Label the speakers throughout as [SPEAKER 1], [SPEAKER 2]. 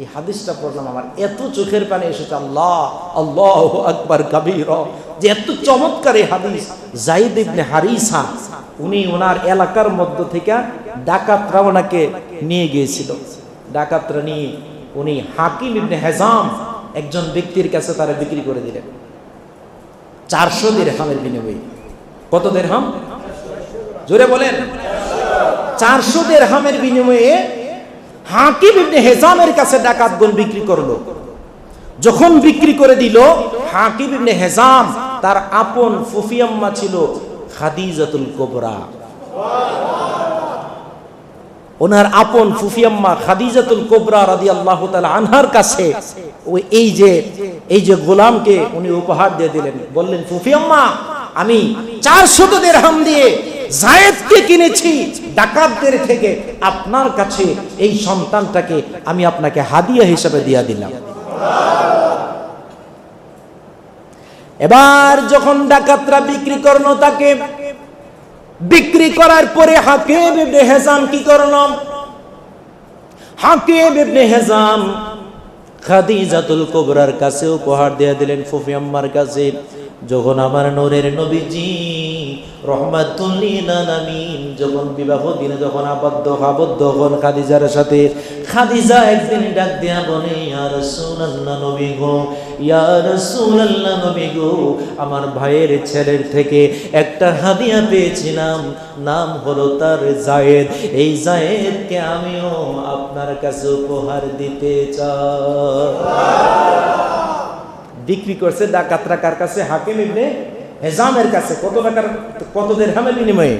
[SPEAKER 1] এই হাদিসটা পড়লাম আমার। এত চোখের পানি এসেছে, আল্লাহ আল্লাহ আকবার কবির যে এত চমৎকার এই হাদিস। জাইদ ইবনে হারিসা, উনি ওনার এলাকার মধ্য থেকে ডাকাতরা ওনাকে নিয়ে গিয়েছিল। ডাকাতরা নিয়ে উনি হাকিম ইবনে হেজাম একজন ব্যক্তির কাছে তারা বিক্রি করে দিলেন। চারশো দেড়হামের বিনিময়ে। কত দেড়হাম জোরে বলেন। চারশো দেড়হামের বিনিময়ে হাকিম ইবনে হেজামের কাছে ডাকাতগণ বিক্রি করল। যখন বিক্রি করে দিল, হাকিম ইবনে হেজাম তার আপন ফুফিয়াম্মা ছিল খাদিজাতুল কোবরা। ওনার আপন ফুফিয়াম্মা খাদিজাতুল কোবরা রাদি আল্লাহ আনহার কাছে ওই এই যে এই যে গোলামকে উনি উপহার দিয়ে দিলেন। বললেন ফুফিয়াম্মা আমি চারশত দেড়হাম দিয়ে জায়েদকে কিনেছি। ডাকাতদের থেকে আপনার কাছে এই সন্তানটাকে আমি আপনাকে হাদিয়া হিসেবে দিয়া দিলাম। এবার যখন ডাকাতরা বিক্রি করল তাকে, বিক্রি করার পরে হাকিম ইবনে হেজাম কি করল? হাকিম ইবনে হেজাম খাদিজাতুল কুবরার কাছে উপহার দিয়ে দিলেন ফুফি আম্মার কাছে, যখন আমার নূরের নবীজি রহমাতুল্লিল যখন বিবাহ দিনে যখন আবদ্ধ আবদ্ধ হন খাদিজার সাথে। খাদিজা একদিন ডাক দিয়া বলে, ইয়া রাসূলুল্লাহ নবী গো, ইয়া রাসূলুল্লাহ নবী গো, আমার ভাইয়ের ছেলের থেকে একটা হাদিয়া পেয়েছিলাম। নাম হলো তার জায়েদ। এই জায়েদকে আমিও আপনার কাছে উপহার দিতে চাই। বিক্রি করছে ডাকাতরা কার কাছে? হাকিম ইবনে হেজামের কাছে কত টাকার, কত দেড়হামের বিনিময়ে?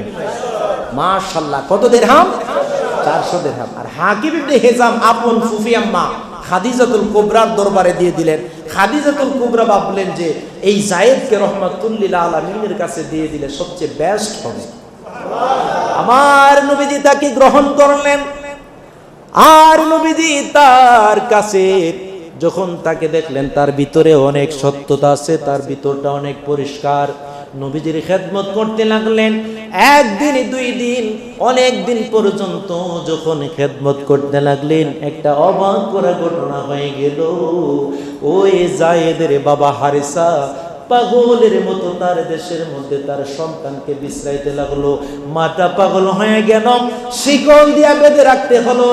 [SPEAKER 1] মাশাল্লাহ কত দেড়হাম? চারশো দেড়হাম। আর হাকিম ইবনে হেজাম আপন ফুফি আম্মা খাদিজাতুল কুবরার দরবারে দিয়ে দিলেন। খাদিজাতুল কুবরা ভাবলেন যে এই জায়েদকে রহমাতুল্লিল আলমিনের কাছে দিয়ে দিলে সবচেয়ে বেস্ট হবে। আমার নবীজি তাকে গ্রহণ করলেন। আর নবীজি তার কাছে যখন তাকে দেখলেন, তার ভিতরে অনেক সত্যতা আছে, তার ভিতরটা অনেক পরিষ্কার। নবীজির খেদমত করতে লাগলেন। একদিন, দুই দিন, অনেক দিন পর্যন্ত যখন খেদমত করতে লাগলেন, একটা অবাক করা ঘটনা হয়ে গেল। ওই জায়েদের বাবা হারিসা পাগলের মতো তার দেশের মধ্যে তার সন্তানকে বিশ্রাইতে লাগল। মাটা পাগল হয়ে গেল। শিকল দিয়া বেঁধে রাখতে হলো।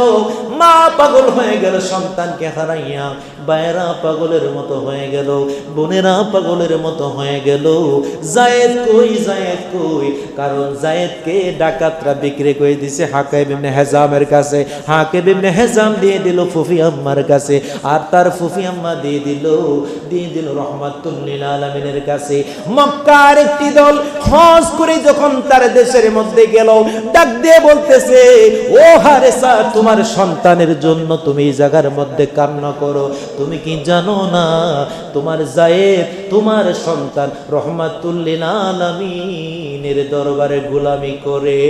[SPEAKER 1] মা পাগল হয়ে গেল, সন্তানকে হারাইয়া বায়রা পাগলের মতো হয়ে গেল, বোনেরা পাগলের মতো হয়ে গেল। জায়েদ কই জায়েদ কই? কারণ জায়েদকে ডাকাতরা বিক্রি করে দিছে হাকে বিমনে হেজামের কাছে। হাকে বিমনে হেজাম দিয়ে দিল ফুফি আম্মার কাছে। আর তার ফুফি আম্মা দিয়ে দিল দিয়ে দিল রহমাতুল্লিল আলমিনের কাছে। মক্কার একটি দল হজ করে যখন তার দেশের মধ্যে গেল, ডাক দিয়ে বলতেছে, ও হারে হারেসা, তোমার সন্তানের জন্য তুমি এই জায়গার মধ্যে কান্না করো। তুমি কি জানো না? তোমার জায়েদ, তোমার সন্তান রহমাতুল্লিনের দরবারে গোলামি করে।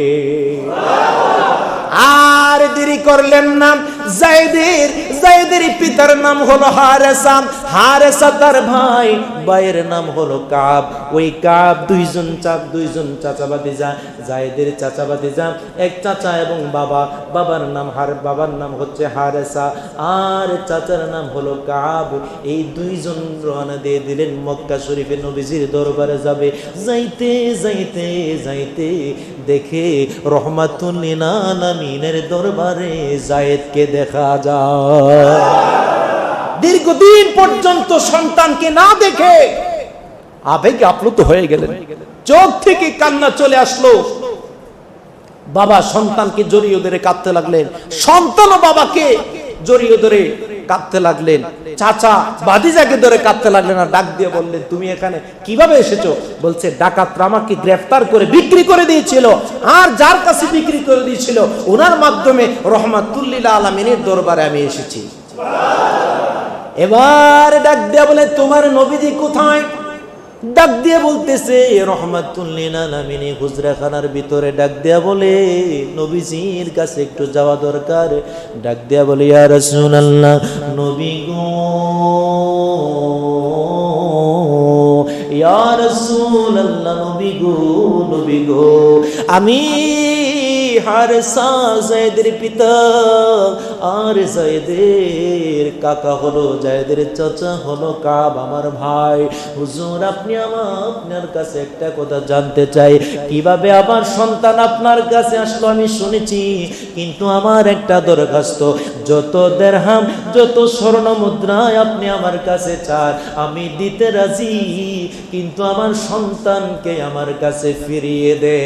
[SPEAKER 1] আর দেরি করলেন না। জায়দের জায়দের পিতার নাম হলো হারেসা। হারেসা তার ভাই, ভাইয়ের নাম হলো কাব। ওই কাব দুইজন চাপ দুইজন চাচা যা জায়দের চাচা বাতিজা এক চাচা এবং বাবা। বাবার নাম হার, বাবার নাম হচ্ছে হারেসা। আর চাচার নাম হলো কাব। এই দুইজন রওনা দিয়ে দিলেন মক্কা শরীফে নবীজির দরবারে যাবে। যাইতে যাইতে যাইতে দেখে রহমাতুল্লিল আলামিনের দরবারে জায়েদকে দেখা যায়। দীর্ঘদিন পর্যন্ত সন্তানকে না দেখে আবেগে আপ্লুত হয়ে গেলেন। চোখ থেকে কান্না চলে আসলো। বাবা সন্তানকে জড়িয়ে ধরে কাঁদতে লাগলেন। সন্তান বাবাকে জড়িয়ে ধরে কাঁদতে লাগলেন। চাচা বাদিজাকে ধরে কাঁদতে লাগলেন আর ডাক দিয়ে বললেন তুমি এখানে কীভাবে এসেছ? বলছে ডাকাতরা আমাকে গ্রেফতার করে বিক্রি করে দিয়েছিল। আর যার কাছে বিক্রি করে দিয়েছিল ওনার মাধ্যমে রহমাতুল্লিলা আলমিনের দরবারে আমি এসেছি। এবার ডাক দেওয়া বলে তোমার নবীজি কোথায়? ডাক দিয়ে বলতেছে রহমাতুল্লিল আলামিনী হুজরাখানার ভিতরে ডাক দেয়া বলে, নবীজির কাছে একটু যাওয়া দরকার। ডাক দেয়া বলে, ইয়া রাসূলুল্লাহ, নবী গো, ইয়া রাসূলুল্লাহ, নবী গো নবী গো, আমি হারেসা জায়েদের পিতা, আর জায়েদের কাকা হলো, জায়েদের চাচা হলো কাব আমার ভাই। হুজুর, আপনি আমার, আপনার কাছে একটা কথা জানতে চাই। কীভাবে আমার সন্তান আপনার কাছে আসলো আমি শুনেছি, কিন্তু আমার একটা দরখাস্ত, যত দেড়হাম, যত স্বর্ণ মুদ্রায় আপনি আমার কাছে চান, আমি দিতে রাজি, কিন্তু আমার সন্তানকে আমার কাছে ফিরিয়ে দে।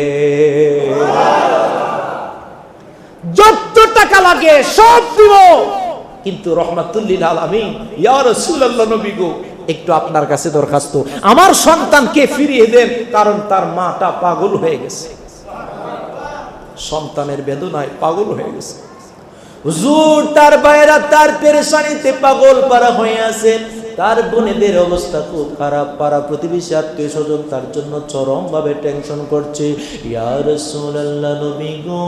[SPEAKER 2] যত টাকা লাগে সব দিব।
[SPEAKER 1] কিন্তু রহমাতুল্লিল আলামিন, ইয়া রাসূলুল্লাহ নবী গো, একটু আপনার কাছে দরখাস্ত।
[SPEAKER 2] আমার সন্তানকে ফিরিয়ে দেন, কারণ তার মাটা পাগল হয়ে গেছে।
[SPEAKER 1] সন্তানের বেদনায় পাগল হয়ে গেছে। হুজুর, তার বাইরা তার পেরেশানিতে পাগল পারা হয়ে আছে তার বোনেদের অবস্থা খুব খারাপ। পাড়া প্রতিবেশী আত্মীয় স্বজন তার জন্য চরম ভাবে টেনশন করছে। ইয়া রাসূলুল্লাহ নবী গো,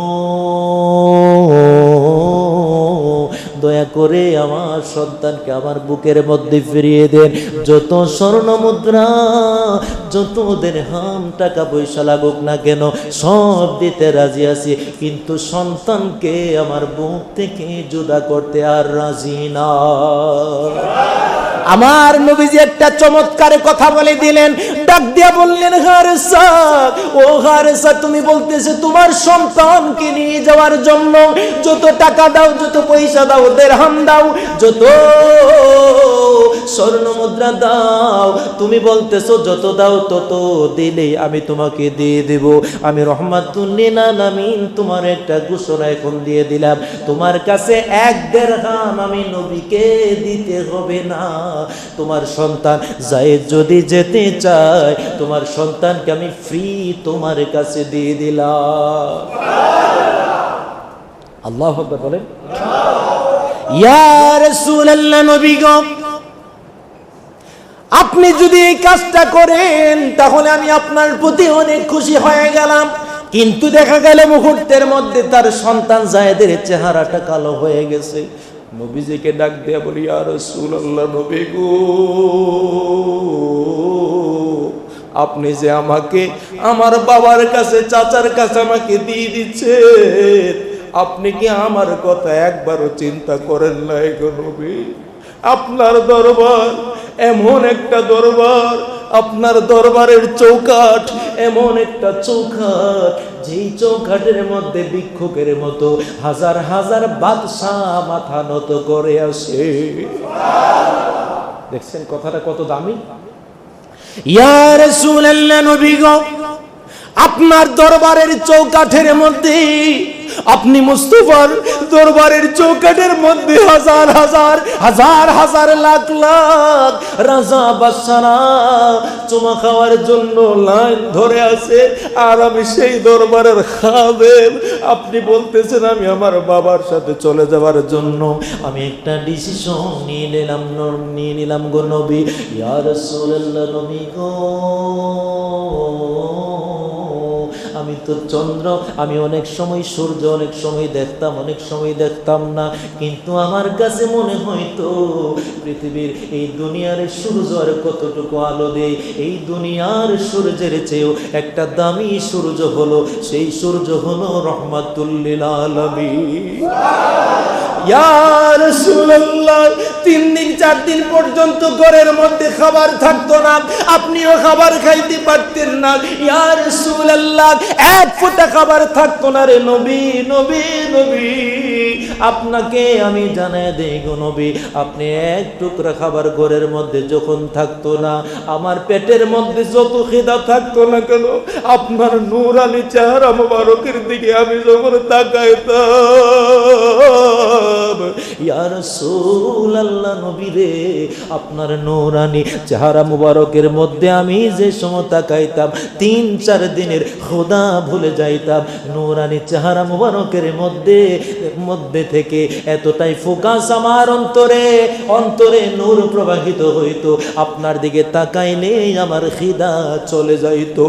[SPEAKER 1] দয়া করে আমার সন্তানকে আমার বুকের মধ্যে ফিরিয়ে দেন। যত স্বর্ণ মুদ্রা যত ওদের হাম টাকা পয়সা লাগুক না কেন, সব দিতে রাজি আছি। কিন্তু সন্তানকে আমার বুক থেকে জুদা করতে আর রাজি না।
[SPEAKER 2] আমার নবীজি একটা চমৎকার কথা বলে দিলেন। ডাক দিয়া বললেন, হারেসা, ও হারেসা, তুমি বলতেছো তোমার সন্তানকে নিয়ে যাওয়ার জন্য যত টাকা দাও, যত পয়সা দাও, দেড়হাম দাও, যত
[SPEAKER 1] স্বর্ণ মুদ্রা দাও। তুমি বলতেছো, যত দাও, তত দিলে আমি তোমাকে দিয়ে দেব। আমি রহমাতুল্লিনা নামিন তোমার একটা ঘোষণা এখন দিয়ে দিলাম। তোমার কাছে এক দেড় আমি নবীকে দিতে হবে না। তোমার সন্তান জায়েদ যদি যেতে চায়, তোমার সন্তানকে আমি ফ্রি তোমার কাছে দিয়ে দিলাম। আল্লাহ বলেন।
[SPEAKER 2] ইয়া রাসূলুল্লাহ নবী গো আপনি যদি এই কাজটা করেন, তাহলে আমি আপনার প্রতি অনেক খুশি হয়ে গেলাম। কিন্তু দেখা গেল মুহূর্তের মধ্যে তার সন্তান জায়েদের চেহারাটা কালো হয়ে গেছে। নবীজিকে ডাক দেয়া বলি আর রাসূলুল্লাহ, নবী গো, আপনি যে আমাকে, আমার বাবার কাছে, চাচার কাছে আমাকে দিয়ে দিচ্ছে আপনি কি আমার কথা একবারও চিন্তা করেন গো নবী? আপনার দরবার এমন একটা দরবার, আপনার দরবারের চৌকাট
[SPEAKER 1] এমন একটা চৌকাট যেই চৌকাটের মধ্যে বিক্ষোভের মতো হাজার হাজার বাদশাহ মাথা নত করে আসে। দেখছেন কথাটা কত দামি?
[SPEAKER 2] ইয়ার রাসূলুল্লাহ নবী গো আপনার দরবারের চৌকাঠের মধ্যে, আপনি মুস্তফার দরবারের চৌকাঠের মধ্যে হাজার হাজার হাজার হাজার লাখ লাখ রাজা বাসারা চুমা খাওয়ার জন্য লাইন ধরে আছে। আর আমি সেই দরবারের খাবেন আপনি বলতেছেন, আমি আমার বাবার সাথে চলে যাওয়ার জন্য
[SPEAKER 1] আমি একটা ডিসিশন নিয়ে নিলাম নিয়ে নিলাম গো নবী। ইয়ার রাসূলুল্লাহ নবী গো। আমি তো চন্দ্র, আমি অনেক সময় সূর্য, অনেক সময় দেখতাম, অনেক সময় দেখতাম না। কিন্তু আমার কাছে মনে হইতো, পৃথিবীর এই দুনিয়ার সূর্য আর কতটুকু আলো দেয়? এই দুনিয়ার সূর্যের চেয়েও একটা দামি সূর্য হলো, সেই সূর্য হলো রহমাতুল্লিল আলামিন।
[SPEAKER 2] ইয়া রাসূলুল্লাহ! তিন দিন, চার দিন পর্যন্ত ঘরের মধ্যে খাবার থাকতো না। আপনিও খাবার খাইতে পারতেন না। ইয়ার সুল আল্লাহ এক ফোঁটা খাবার থাকতো না রে নবী নবী নবী।
[SPEAKER 1] আপনাকে আমি জানাই দেই গো নবী, আপনি এক টুকরা খাবার ঘরের মধ্যে যখন থাকতো না, আমার পেটের মধ্যে যত খিদা থাকতো না কেন,
[SPEAKER 2] আপনার নূরানি চেহারা মোবারকের দিকে আমি যখন তাকাইতাম,
[SPEAKER 1] ইয়া রাসূলুল্লাহ নবী রে, আপনার নূরানি চেহারা মুবারকের মধ্যে আমি যে সময় তাকাইতাম, তিন চার দিনের খোদা ভুলে যাইতাম, নূরানি চেহারা মুবারকের মধ্যে মধ্যে থেকে এতটাই ফোকাস আমার অন্তরে অন্তরে নূর প্রবাহিত হইতো, আপনার দিকে তাকাইলে আমার খিদা চলে যাইতো।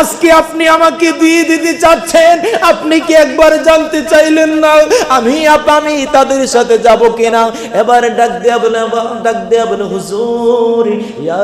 [SPEAKER 2] আজকে আপনি আমাকে দিয়ে দিতে চাচ্ছেন, আপনি কি একবার জানতে চাইলেন না? আমি আপ, আমি তাদের সাথে যাব কিনা?
[SPEAKER 1] এবার ডাক দেয়া বলে ডাক দেয়া বলে হুজুর, ইয়া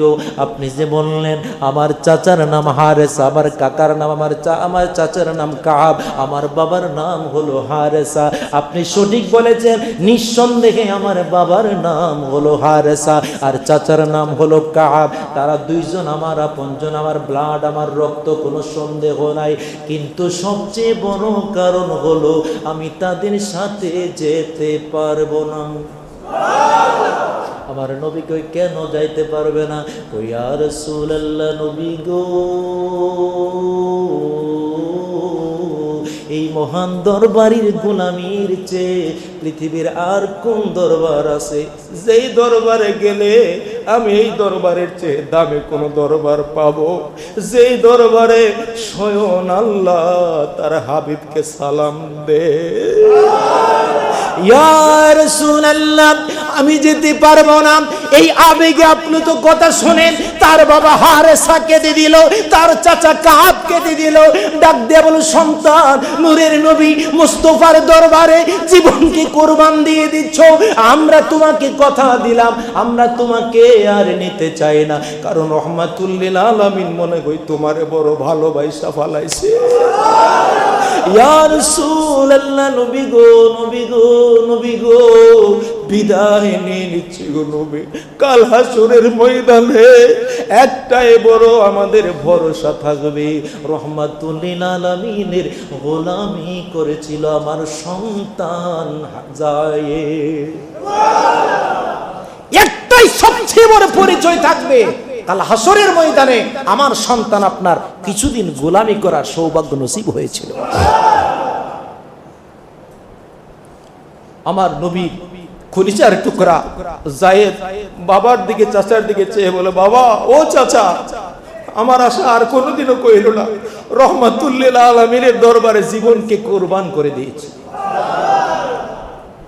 [SPEAKER 1] গো, আপনি যে বললেন, আমার চাচার নাম হারেসা, আমার কাকার নাম আমার আমার চাচার নাম কাব আমার বাবার নাম হলো হারেসা। আপনি সঠিক বলেছেন, নিঃসন্দেহে আমার বাবার নাম হলো হারেসা, আর চাচার নাম হলো কাব তারা দুইজন আমার আপনজন আমার ব্লাড আমার রক্ত, কোনো সন্দেহ নাই। কিন্তু সবচেয়ে বড় কারণ হলো আমি তাদের সাথে যেতে পারব না। আমার নবী কই, কেন যাইতে পারবে না? কই আর রাসূলুল্লাহ, নবী গো। এই মহান দরবারির গোলামির চেয়ে পৃথিবীর আর কোন দরবার আছে?
[SPEAKER 2] যেই দরবারে গেলে আমি এই দরবারের চেয়ে দামে কোন দরবার পাবো। যেই দরবারে স্বয়ং আল্লাহ তার হাবিবকে সালাম দে ইয়া রাসূলুল্লাহ আমি যেতে পারব না। এই আবেগে আপনি তো কথা শোনেন, তার বাবা হারেসা কেঁদে দিল, তার চাচা কাহাব কেঁদে দিল। ডাক দিয়ে বলো সন্তান, নূরের নবী মুস্তফার দরবারে জীবনকে কোরবান দিয়ে দিচ্ছ। আমরা তোমাকে কথা দিলাম, আমরা তোমাকে আর নিতে চাই না। কারণ রহমাতুল্লিল আলামিন মনে করি তোমারে বড় ভালোবাসা ফালাইছে। ইয়া রাসূলুল্লাহ, নবী গো নবী গো নবী গো বিদায় নিয়ে নিচ্ছি গো নবী। কাল হাসুরের ময়দানে একটাই বড় আমাদের ভরসা থাকবে।
[SPEAKER 1] রহমাতুল্লিল আলামিনের গোলামি করেছিল আমার সন্তান যায়
[SPEAKER 2] একটাই সবচেয়ে বড় পরিচয় থাকবে। কাল হাসরের ময়দানে আমার সন্তান আপনার কিছুদিন গোলামি করার সৌভাগ্য নসিব হয়েছিল। আমার নবী খলিচার টুকরা। জায়েদ বাবার দিকে, চাচার দিকে চেয়ে বলে, বাবা, ও চাচা, আমার আশা আর কোনোদিনও কইল না। রহমাতুল্লিল আলমিনের দরবারে জীবনকে কোরবান করে দিয়েছে।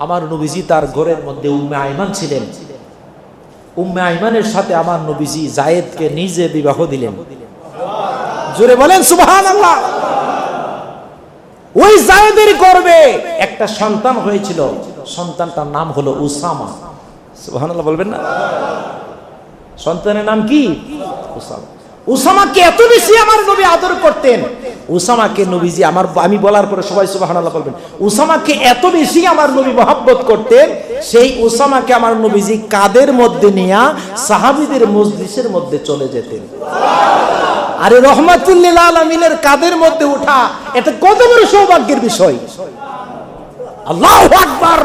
[SPEAKER 1] আমার নবীজি তার ঘরের মধ্যে উম্মে আইমান ছিলেন। উম্মে আইমানের সাথে আমার নবীজি জায়েদকে নিজে বিবাহ দিলেন।
[SPEAKER 2] জোরে বলেন সুবহান আল্লাহ ওই জায়েদের গর্বে একটা সন্তান হয়েছিল। সন্তানটার নাম হলো উসামা। সুবহান আল্লাহ বলবেন না? সন্তানের নাম কি? উসামা। উসামাকে এত বেশি আমার নবী আদর করতেন। উসামাকে নবীজি আমার আমি বলার পরে সবাই সুবহানাল্লাহ বলবেন। উসামাকে এত বেশি আমার নবী মহাব্বত করতেন সেই উসামাকে আমার নবীজি কাদের মধ্যে নিয়ে সাহাবীদের মজলিসের মধ্যে চলে যেতেন। আরে রহমাতুল্লিল আলমিনের কাদের মধ্যে ওঠা এটা কত বড় সৌভাগ্যের বিষয়। আল্লাহ আকবার।